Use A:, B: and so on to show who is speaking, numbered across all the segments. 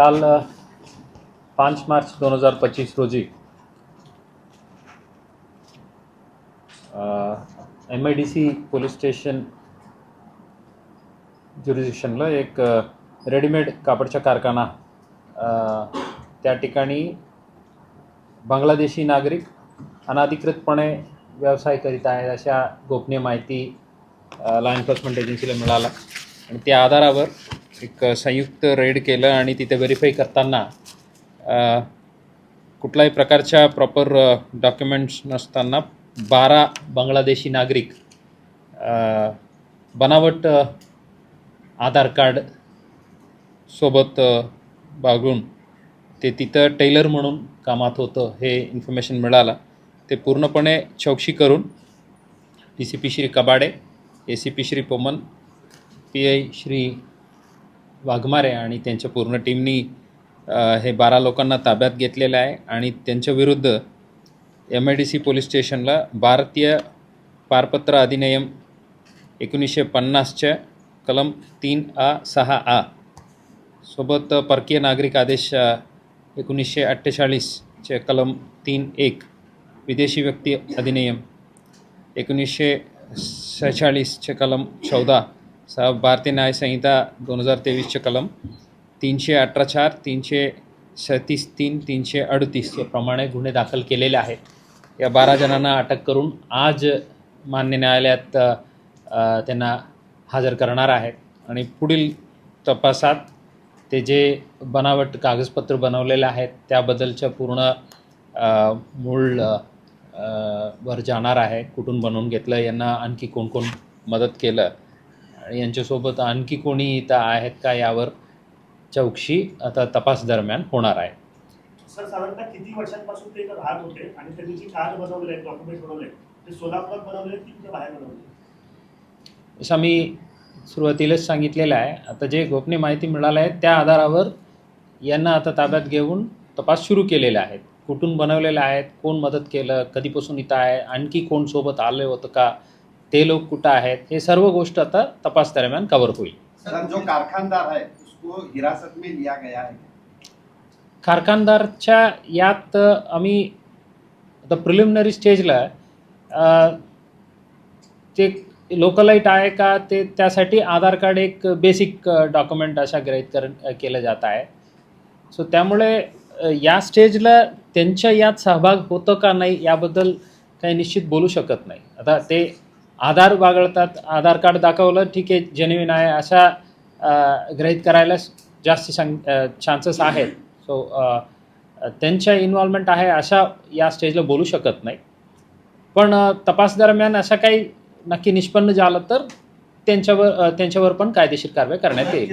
A: काल पाच मार्च दोन हजार पच्चीस रोजी M I D C police station ज्युरिडिक्शनला एक रेडीमेड कापडचा कारखाना त्या ठिकाणी बांगलादेशी नागरिक अनाधिकृतपणे व्यवसाय करीत आहेत अशा गोपनीय माहिती लॉ एन्फोर्समेंट एजन्सीला मिळाला. आणि त्या आधारावर एक संयुक्त रेड केलं आणि तिथे व्हेरीफाय करताना कुठल्याही प्रकारच्या प्रॉपर डॉक्युमेंट्स नसताना बारा बांगलादेशी नागरिक बनावट आधार कार्ड सोबत बागून ते तिथं टेलर म्हणून कामात होतं हे इन्फॉर्मेशन मिळालं. ते पूर्णपणे चौकशी करून D C P Shri Kabade A C P Shri Poman P I Shri Waghmare आणि त्यांच्या पूर्ण टीमनी हे बारा लोकांना ताब्यात घेतलेलं आहे आणि त्यांच्या विरुद्ध M I D C police स्टेशनला भारतीय पारपत्र अधिनियम एकोणीसशे पन्नासच्या कलम तीन आ सहा आ सोबत परकीय नागरिक आदेश एकोणीसशे अठ्ठेचाळीसचे कलम तीन एक विदेशी व्यक्ती अधिनियम एकोणीसशे सेहेचाळीसचे कलम चौदा सहा भारतीय न्यायसंहिता दोन हजार तेवीसचे कलम तीनशे अठरा चार तीनशे सतीस तीन तीनशे अडतीस याप्रमाणे गुन्हे दाखल केलेले आहेत. या बारा जणांना अटक करून आज मान्य न्यायालयात त्यांना हजर करणार आहेत. आणि पुढील तपासात ते जे बनावट कागदपत्र बनवलेले आहेत त्याबद्दलच्या पूर्ण मूळ वर जाणार आहे कुठून बनवून घेतलं यांना आणखी कोण कोण मदत केलं यांच्यासोबत आणखी कोणी इथं आहेत का यावर चौकशी आता तपास दरम्यान होणार आहे.
B: सर साधारणतः किती वर्षांपासून ते राहत होते आणि त्यांनी जी कार्ड बनवलेले आहेत डॉक्युमेंट बनवले ते सोलापुरात बनवले की कुठे बाहेर बनवले
A: मी सुरुवातीलाच सांगितलेलं आहे आता जे गोपनीय माहिती मिळालं आहे त्या आधारावर यांना आता ताब्यात घेऊन तपास सुरू केलेला आहे. कुठून बनवलेले आहेत कोण मदत केलं कधीपासून इथं आहे आणखी कोण सोबत आलं होतं का ते लोक कुठं आहेत हे सर्व गोष्ट आता तपास दरम्यान कव्हर होईल.
C: जो कारखानदार है उसको हिरासत में लिया गया है.
A: कारखानदारच्या यात आम्ही आता प्रिलिमिनरी स्टेजला ते लोकलाईट आहे का ते त्यासाठी आधार कार्ड एक बेसिक डॉक्युमेंट अशा ग्रहित कर केलं जात आहे. सो त्यामुळे या स्टेजला त्यांच्या यात सहभाग होतं का नाही याबद्दल काही निश्चित बोलू शकत नाही. आता ते आधार बागळतात आधार कार्ड दाखवलं ठीक आहे जेन्युइन आहे अशा अ, गृहीत करायला जास्त चान्सेस आहेत. सो त्यांच्या इन्व्हॉल्वमेंट आहे अशा या स्टेजला बोलू शकत नाही. पण तपास दरम्यान असं काही नक्की निष्पन्न झालं तर त्यांच्यावर त्यांच्यावर पण कायदेशीर कारवाई करण्यात येईल.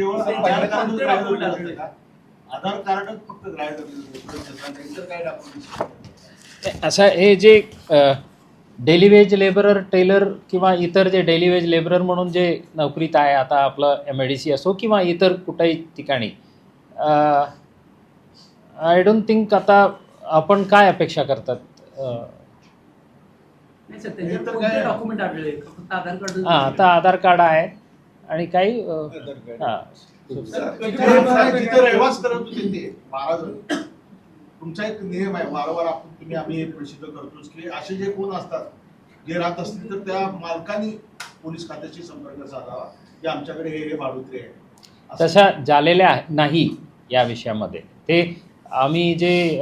A: असं हे जे डेली वेज लेबरर टेलर किंवा इतर जे डेली वेज लेबरर म्हणून जे नोकरीत आहे आता आपलं एम आय डी सी असो किंवा इतर कुठल्याही ठिकाणी. आय डोंट थिंक आता आपण काय अपेक्षा करतात? हां आता आधार कार्ड आहे आणि काही हां.
D: तुमचा एक नियम आहे वारंवार आपण तुम्ही आम्ही प्रसिद्ध करतोच की असे जे कोण असतात जे राहत असतील तर त्या मालकांनी पोलीस खात्याशी संपर्क साधावा की आमच्याकडे हे हे भाडुत्रे आहे
A: तशा झालेल्या नाही या विषयामध्ये. ते आम्ही जे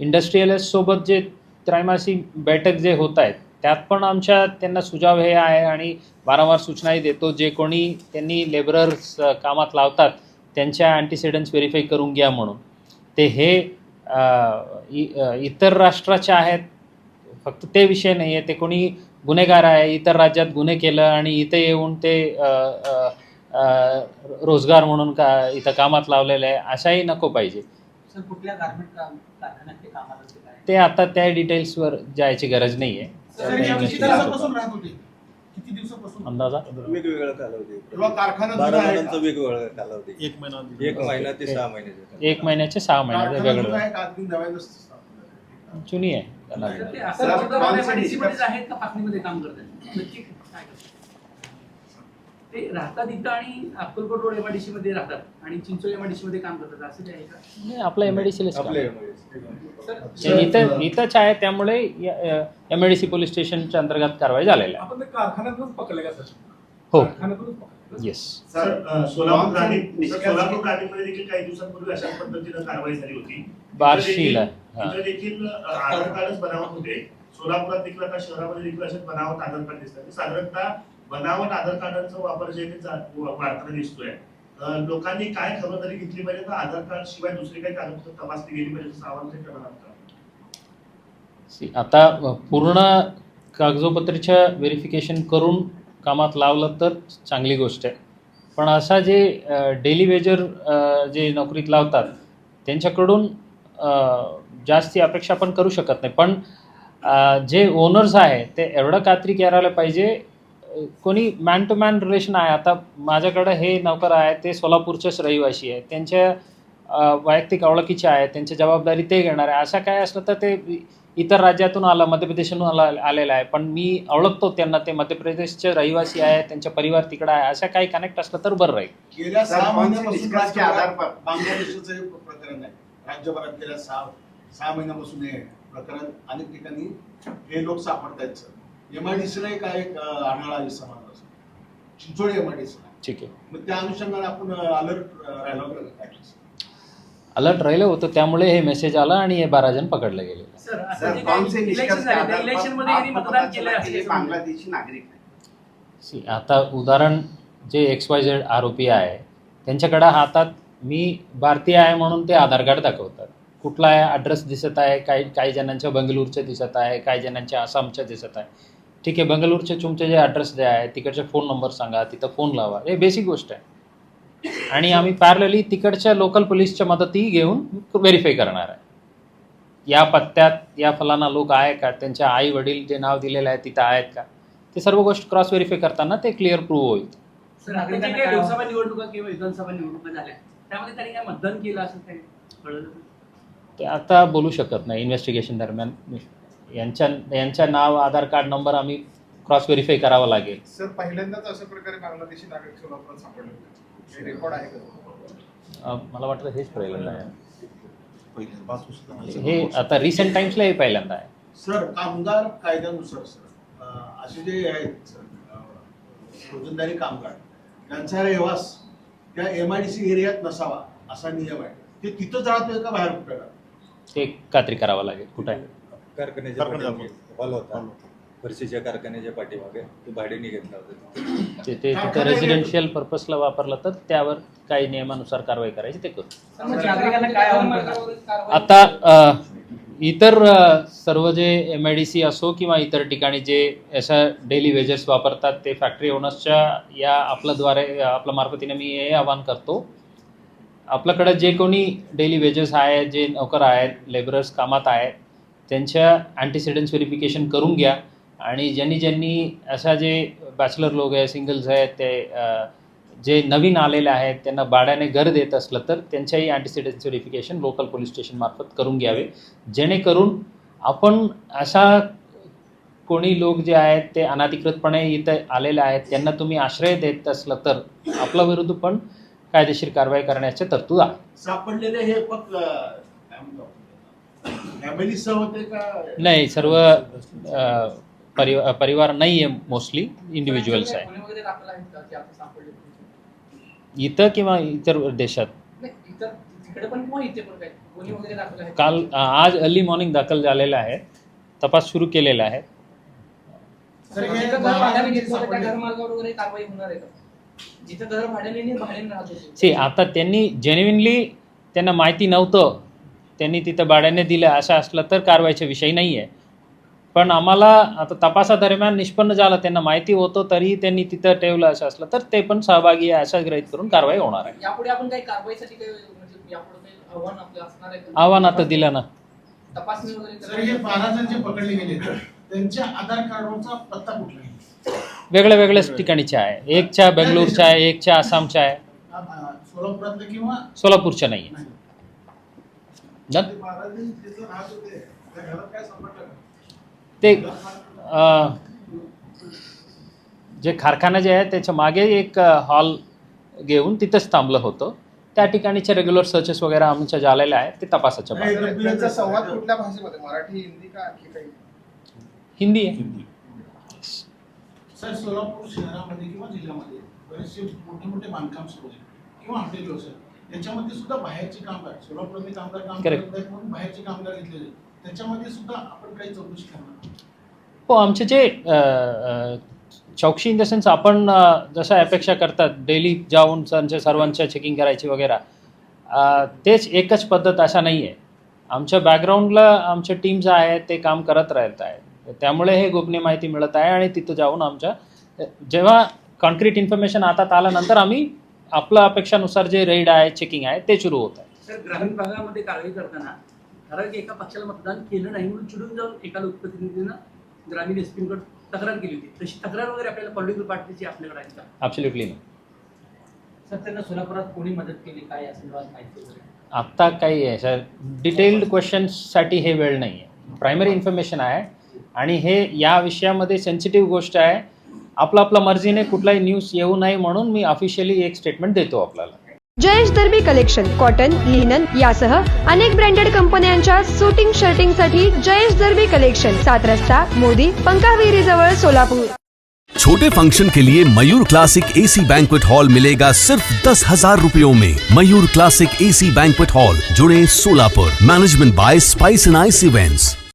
A: इंडस्ट्रीयलिस्ट सोबत जे त्रैमासिक बैठक जे होत आहेत त्यात पण आमच्या त्यांना सुझाव हे आहे आणि वारंवार सूचनाही देतो. जे कोणी त्यांनी लेबरर्स कामात लावतात त्यांच्या अँटीसिडन्स व्हेरीफाय करून घ्या म्हणून. ते हे इतर राष्ट्राचे आहेत. फक्त ते विषय नाही आहे ते कोणी गुन्हेगार आहे इतर राज्यात गुन्हे केलं आणि इथे येऊन ते रोजगार म्हणून का इथं कामात लावलेलं आहे अशाही नको पाहिजे.
E: ते
A: आता त्या डिटेल्सवर जायची गरज नाही आहे
D: किती दिवसापासून?
A: अंदाजा?
F: वेगवेगळा कालावधी.
D: किंवा कारखाना
F: बारा
D: जुना आहे
F: जणांचा
D: का?
F: वेगवेगळा कालावधी.
D: एक महिना
F: एक महिना. ते सहा महिन्याचा
A: एक महिन्याचे सहा महिन्याचं
D: कारखाना जुना
A: वेगळं
D: आहे का? अगदी नव्यानं स्थापन आहे?
A: जुनी आहे.
E: सर,
A: त्यांना
E: ते
D: सर,
E: असं
D: माणसं
E: MIDC मध्येच आहेत का? पाकणीमध्ये काम करतात? नक्की काय करतात? ते राहतात इथं आणि अक्कलकोट रोड एमआयडीसी मध्ये राहतात आणि चिंचोली एमआयडीसी मध्ये काम करतात. असं काय आहे का?
A: नाही, आपलं एम आय डी
F: आपले
E: सर
A: इथं इथंच आहे त्यामुळे M I D C police स्टेशनच्या अंतर्गत कारवाई झालेली आहे.
G: आपण ते कारखान्यातूनच पकडले का सर?
A: हो.
G: कारखान्यातूनच पकडले
A: येस
B: सर सोलापूर
C: निष्कर्ष-
B: सोलापूर ग्रामीणमध्ये देखील काही दिवसांपूर्वी अशाच पद्धतीनं कारवाई झाली होती.
A: बार्शीला. हा.
B: देखील आधार कार्डच बनावट होते. सोलापुरात देखील आता शहरामध्ये देखील असेच बनावट आधार कार्ड दिसतात. साधारणतः बनावट आधार कार्डांचा वापर जे वाढताना दिसतोय. लोकांनी काय खबरदारी घेतली पाहिजे? तर आधार कार्ड शिवाय दुसरी काही कागदपत्र तपासली गेली पाहिजे असं आवाहन करणार
A: आता पूर्ण कागदोपत्रीच्या व्हेरिफिकेशन करून कामात लावलं तर चांगली गोष्ट आहे. पण असा जे डेली वेजर जे नोकरीत लावतात त्यांच्याकडून जास्ती अपेक्षा आपण करू शकत नाही. पण जे ओनर्स आहे ते एवढं खात्री करायला पाहिजे कोणी मॅन टू मॅन रिलेशन आहे. आता माझ्याकडे हे नौकर आहे ते सोलापूरचेच रहिवासी आहे. त्यांच्या वैयक्तिक ओळखीचे आहे त्यांची जबाबदारी ते घेणार आहे. असं काय असलं तर ते इतर राज्यातून आलं मध्य प्रदेशातून आला आलेलं आहे. पण मी ओळखतो त्यांना ते मध्य प्रदेशचे रहिवासी आहे त्यांचा परिवार तिकडं आहे. असं काही कनेक्ट असलं तर बरं राहील.
D: गेल्या सहा महिन्यापासून? बांगलादेशचं प्रकरण आहे. राज्यभरात गेल्या सहा सहा महिन्यापासून हे प्रकरण अनेक ठिकाणी हे लोक सापडत आहेत एमआयडीसीला एक आढळा समाज चिंचोळी एमआयडीसीला
A: ठीक आहे.
D: मग त्या अनुषंगाने आपण अलर्ट राहिलो
A: अलर्ट राहिलं होतं त्यामुळे हे मेसेज आला आणि हे बारा जण पकडले गेले.
E: सर आता.
C: बांग्लादेशी नागरिक
A: उदाहरण जे एक्स वाय झेड आरोपी आहे त्यांच्याकडे हातात मी भारतीय आहे म्हणून ते आधार कार्ड दाखवतात. कुठला आहे ॲड्रेस दिसत आहे काही काही जणांच्या बंगळूरचे दिसत आहे काही जणांच्या आसामच्या दिसत आहे. ठीक आहे बंगळूरचे तुमचे जे ॲड्रेस जे आहे तिकडचे फोन नंबर सांगा तिथं फोन लावा. हे बेसिक गोष्ट आहे. आणि आम्ही पॅरलली तिकडच्या लोकल पोलीसच्या मदती घेऊन व्हेरीफाय करणार आहे. या पत्त्यात या फलाना लोक आहे का? त्यांच्या आई वडील जे नाव दिलेलं आहे तिथं आहेत का? ते सर्व गोष्ट क्रॉस व्हेरीफाय करताना ते क्लिअर प्रूव्ह होईल.
E: सर आता जे काही लोकसभा निवडणुका किंवा विधानसभा निवडणुका झाल्या. त्यामध्ये त्यांनी काय मतदान केलं असं काही? कळलं?
A: ते आता बोलू शकत नाही इन्व्हेस्टिगेशन दरम्यान यांच्या यांच्या नाव आधार कार्ड नंबर आम्ही क्रॉस व्हेरीफाय करावं लागेल.
G: सर पहिल्यांदाच अशा प्रकारे बांगलादेशी नागरिक सोलापुरात सापडले होते. हे रेकॉर्ड आहे का?
A: मला वाटतं हेच पहिल्यांदा आहे. हे आता रिसेंट टाइम्सला हे पहिल्यांदा आहे.
D: सर कामगार कायद्यानुसार सर असे जे आहेत रोजंदारी कामगार त्यांचा रहिवास त्या एमआयडीसी एरियात नसावा असा नियम आहे. ते तिथंच राहतोय का बाहेर कुठे?
A: ते खात्री करावं लागेल. कुठं आहे?
F: कारखान्याच्या पाठीमागे हॉल होता. फरशीच्या कारखान्याच्या पाठीमागे तो भाड्याने घेतला होता.
A: ते ते तिथं रेसिडेन्शियल पर्पजला वापरलं तर त्यावर काही नियमानुसार कारवाई करायची ते करू.
E: सर, मग नागरिकांना काय आव्हान करणार?
A: आता अ, इतर अ, सर्व जे एम आय डी सी असो किंवा इतर ठिकाणी जे अशा डेली वेजर्स वापरतात ते फॅक्टरी ओनर्सच्या या आपल्याद्वारे आपल्या मार्फतीने मी हे आवाहन करतो. आपल्याकडे जे कोणी डेली वेजेस आहे जे नोकर आहेत लेबरर्स कामात आहेत त्यांच्या अँटीसिडन्स व्हेरिफिकेशन करून घ्या. आणि ज्यांनी ज्यांनी अशा जे बॅचलर लोक आहे सिंगल्स आहेत ते जे नवीन आलेले आहेत त्यांना भाड्याने घर देत असलं तर त्यांच्याही अँटीसिडन्स व्हेरिफिकेशन लोकल पोलीस स्टेशनमार्फत करून घ्यावे. जेणेकरून आपण अशा कोणी लोक जे आहेत ते अनाधिकृतपणे इथे आलेले आहेत त्यांना तुम्ही आश्रय देत असलं तर आपल्या विरुद्ध पण कायदेशीर कारवाई करण्याच्या तरतूद आहे.
D: सापडलेले हे फक्त
A: नाही सर्व अ, परिवा परिवार नाही आहे. मोस्टली इंडिव्हिज्युअल्स आहे इथं किंवा इतर देशात?
E: नाही इतर तिकडे पण किंवा इथे पण काय? गुन्हे वगैरे दाखल आहेत.
A: काल आज अर्ली मॉर्निंग दाखल झालेला आहे. तपास सुरू केलेला आहे. आता त्यांनी जेन्युइनली त्यांना माहिती नव्हतं. त्यांनी तिथं भाड्याने दिलं असं असलं तर कारवाईचा विषय नाही आहे पण आम्हाला आता तपासादरम्यान निष्पन्न झालं त्यांना माहिती होतं तरीही त्यांनी तिथं ठेवलं असं असलं तर ते पण सहभागी आहे असं गृहीत करून कारवाई होणार आहे.
E: यापुढे आपण काही कारवाईसाठी काही म्हणजे यापुढे काही आव्हान आपलं असणार आहे का?
A: आव्हान आता दिलं ना.
E: तपासणी वगैरे
D: सर हे बारा जण जे पकडले गेले त्यांच्या आधार कार्डवरचा पत्ता कुठला आहे?
A: वेगळ्या वेगळ्याच ठिकाणीच्या आहे. एकच्या बेंगलोरच्या आहे एकच्या आसामच्या आहे.
D: अं, सोलापुरातलं किंवा?
A: सोलापूरच्या नाही. आहे Done?
D: ते
A: जे कारखाना जे आहे त्याच्यामागे एक हॉल घेऊन तिथंच थांबलं होतं. त्या ठिकाणीचे रेग्युलर सर्चेस वगैरे आमच्या झालेल्या आहेत ते तपासाच्या
G: संवाद कुठल्या भाषेमध्ये? मराठी हिंदी का आणखी काही?
A: हिंदी आहे.
H: सर सोलापूर शहरामध्ये किंवा जिल्ह्यामध्ये बरेचसे मोठे मोठे बांधकाम सुरू आहेत किंवा हॉटेल व्यवसाय त्याच्यामध्ये सुद्धा बाहेरचे कामगार सोलापूरमध्ये कामगार काम
A: Correct.
H: करत आहेत म्हणून बाहेरचे कामगार घेतलेले आहेत. त्याच्यामध्ये सुद्धा आपण काही चौकशी करणार
A: हो आमचे जे अ, अ, चौकशी इन द सेन्स आपण अ, जसं अपेक्षा करतात डेली जाऊन त्यांच्या सर्वांच्या चेकिंग करायची वगैरे अ, तेच एकच पद्धत असा नाही आहे आमच्या बॅकग्राऊंडला आमच्या टीम जे आहे ते काम करत राहत आहे त्यामुळे हे गोपनीय माहिती मिळत आहे आणि तिथं जाऊन आमच्या जेव्हा कॉन्क्रीट इन्फॉर्मेशन हातात आल्यानंतर आम्ही आपल्या अपेक्षानुसार जे रेड आहे चेकिंग आहे ते सुरू होत आहे.
E: सर ग्रामीण भागामध्ये कारवाई करताना ठराविक एका पक्षाला मतदान केलं नाही म्हणून चिडून जाऊन एका लोकप्रतिनिधीनं ग्रामीण एस पीकडे तक्रार केली होती. तशी तक्रार वगैरे आपल्याला पॉलिटिकल पार्टीची आपल्याकडे आहे का?
A: ॲब्सोल्युटली नाही
E: सर त्यांना सोलापुरात कोणी मदत केली? काय या संदर्भात माहिती वगैरे?
A: आत्ता काही आहे सर. डिटेल्ड क्वेश्चन्ससाठी हे वेळ नाही आहे प्रायमरी इन्फॉर्मेशन आहे. आणि हे या विषयामध्ये सेन्सिटिव्ह गोष्ट आहे. आपलं आपल्या मर्जीने कुठलाही न्यूज येऊ नये म्हणून मी ऑफिशियली एक स्टेटमेंट देतो आपल्याला.
I: Jayesh Darbi collection cotton linen यासह अनेक ब्रँडेड कंपन्यांच्या सुटिंग शर्टिंगसाठी जयेश दर्बी कलेक्शन सात रस्ता मोदी पंकाविरी जवळ सोलापूर.
J: छोटे फंक्शन के लिए Mayur classic AC banquet hall मिलेगा सिर्फ दस हजार रूपयों में। Mayur classic AC banquet hall जुड़े Solapur. Management by spice and ice events